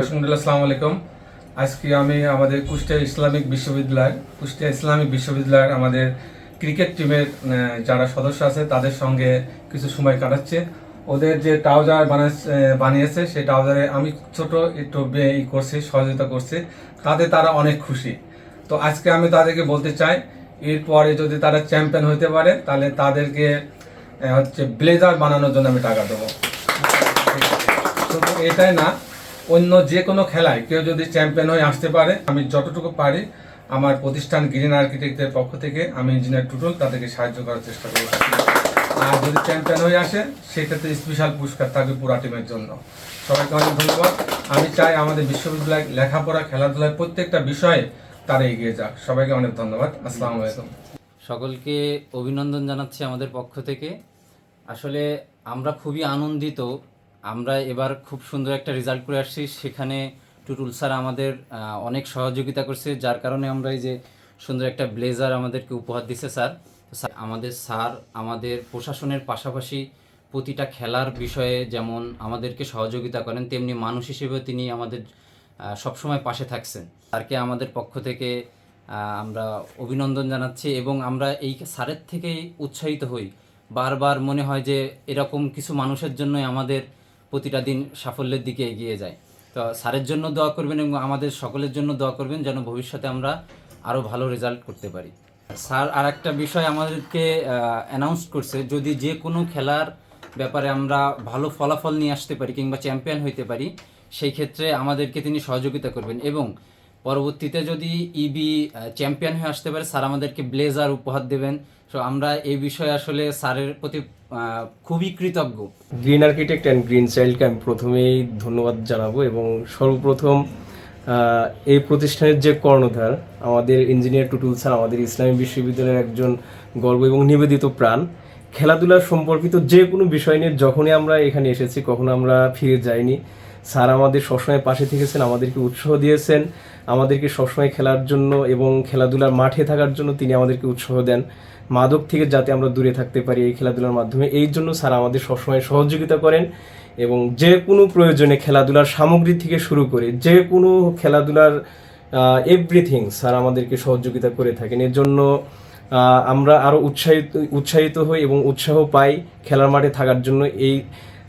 আসসালামু আলাইকুম। আজকে আমি আমাদের কুষ্টিয়া ইসলামিক বিশ্ববিদ্যালয়, কুষ্টিয়া ইসলামিক বিশ্ববিদ্যালয়ের আমাদের ক্রিকেট টিমের যারা সদস্য আছে, তাদের সঙ্গে কিছু সময় কাটাচ্ছে। ওদের যে ট্রাউজার বানিয়েছে, সেই ট্রাউজারে আমি ছোট একটু ই করছি, সহযোগিতা করছি। তাতে তারা অনেক খুশি। তো আজকে আমি তাদেরকে বলতে চাই, এরপরে যদি তারা চ্যাম্পিয়ন হতে পারে, তাহলে তাদেরকে হচ্ছে ব্লেজার বানানোর জন্য আমি টাকা দেবো। শুধু এটাই না অন্য যে কোনো খেলায় কেউ যদি চ্যাম্পিয়ন হয়ে আসতে পারে, আমি যতটুকু পারি আমার প্রতিষ্ঠান গ্রিন আর্কিটেক্টের পক্ষ থেকে আমি ইঞ্জিনিয়ার টুটুল তাদেরকে সাহায্য করার চেষ্টা করব। আর যদি চ্যাম্পিয়ন হয়ে আসে, সেক্ষেত্রে স্পেশাল পুরস্কার থাকবে পুরা টিমের জন্য। সবাইকে অনেক ধন্যবাদ। আমি চাই আমাদের বিশ্ববিদ্যালয় লেখাপড়া, খেলাধুলার প্রত্যেকটা বিষয়ে তারা এগিয়ে যাক। সবাইকে অনেক ধন্যবাদ। আসসালামু আলাইকুম। সকলকে অভিনন্দন জানাচ্ছি আমাদের পক্ষ থেকে। আসলে আমরা খুবই আনন্দিত আমরা এবার খুব সুন্দর একটা রেজাল্ট করে আসছি। সেখানে টুটুল স্যার আমাদের অনেক সহযোগিতা করছে, যার কারণে আমরা এই যে সুন্দর একটা ব্লেজার আমাদেরকে উপহার দিচ্ছে স্যার। আমাদের স্যার আমাদের প্রশাসনের পাশাপাশি প্রতিটা খেলার বিষয়ে যেমন আমাদেরকে সহযোগিতা করেন, তেমনি মানুষ হিসেবেও তিনি আমাদের সবসময় পাশে থাকছেন। স্যারকে আমাদের পক্ষ থেকে আমরা অভিনন্দন জানাচ্ছি এবং আমরা এই স্যারের থেকেই উৎসাহিত হই। বারবার মনে হয় যে এরকম কিছু মানুষের জন্যই আমাদের প্রতিটা দিন সাফল্যের দিকে এগিয়ে যায়। তো স্যারের জন্য দোয়া করবেন এবং আমাদের সকলের জন্য দোয়া করবেন যেন ভবিষ্যতে আমরা আরও ভালো রেজাল্ট করতে পারি। স্যার আর একটা বিষয় আমাদেরকে অ্যানাউন্স করছে, যদি যে কোনো খেলার ব্যাপারে আমরা ভালো ফলাফল নিয়ে আসতে পারি কিংবা চ্যাম্পিয়ন হইতে পারি, সেই ক্ষেত্রে আমাদেরকে তিনি সহযোগিতা করবেন এবং পরবর্তীতে যদি ইবি চ্যাম্পিয়ন হয়ে আসতে পারে, স্যার আমাদেরকে ব্লেজার উপহার দেবেন। তো আমরা এই বিষয়ে আসলে স্যারের প্রতি খুবই কৃতজ্ঞ। গ্রিন আর্কিটেক্ট অ্যান্ড গ্রিন চাইল্ডকে আমি প্রথমেই ধন্যবাদ জানাব এবং সর্বপ্রথম এই প্রতিষ্ঠানের যে কর্ণধার, আমাদের ইঞ্জিনিয়ার টুটুল স্যার, আমাদের ইসলামী বিশ্ববিদ্যালয়ের একজন গর্ব এবং নিবেদিত প্রাণ। খেলাধুলা সম্পর্কিত যে কোনো বিষয় নিয়ে যখনই আমরা এখানে এসেছি, কখনো আমরা ফিরে যাইনি। স্যার আমাদের সবসময় পাশে থেকেছেন, আমাদেরকে উৎসাহ দিয়েছেন, আমাদেরকে সবসময় খেলার জন্য এবং খেলাধুলার মাঠে থাকার জন্য তিনি আমাদেরকে উৎসাহ দেন। মাদক থেকে যাতে আমরা দূরে থাকতে পারি এই খেলাধুলার মাধ্যমে, এই জন্য স্যার আমাদের সবসময় সহযোগিতা করেন এবং যে কোনো প্রয়োজনে খেলাধুলার সামগ্রী থেকে শুরু করে, যে কোনো খেলাধুলার এভরিথিং স্যার আমাদেরকে সহযোগিতা করে থাকেন। এর জন্য আমরা আরও উৎসাহিত উৎসাহিত হই এবং উৎসাহ পাই খেলার মাঠে থাকার জন্য। এই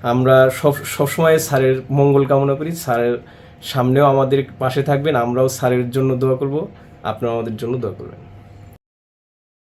আমরা সব সবসময় স্যারের মঙ্গল কামনা করি। স্যারের সামনেও আমাদের পাশে থাকবেন। আমরাও স্যারের জন্য দোয়া করব। আপনারা আমাদের জন্য দোয়া করবেন।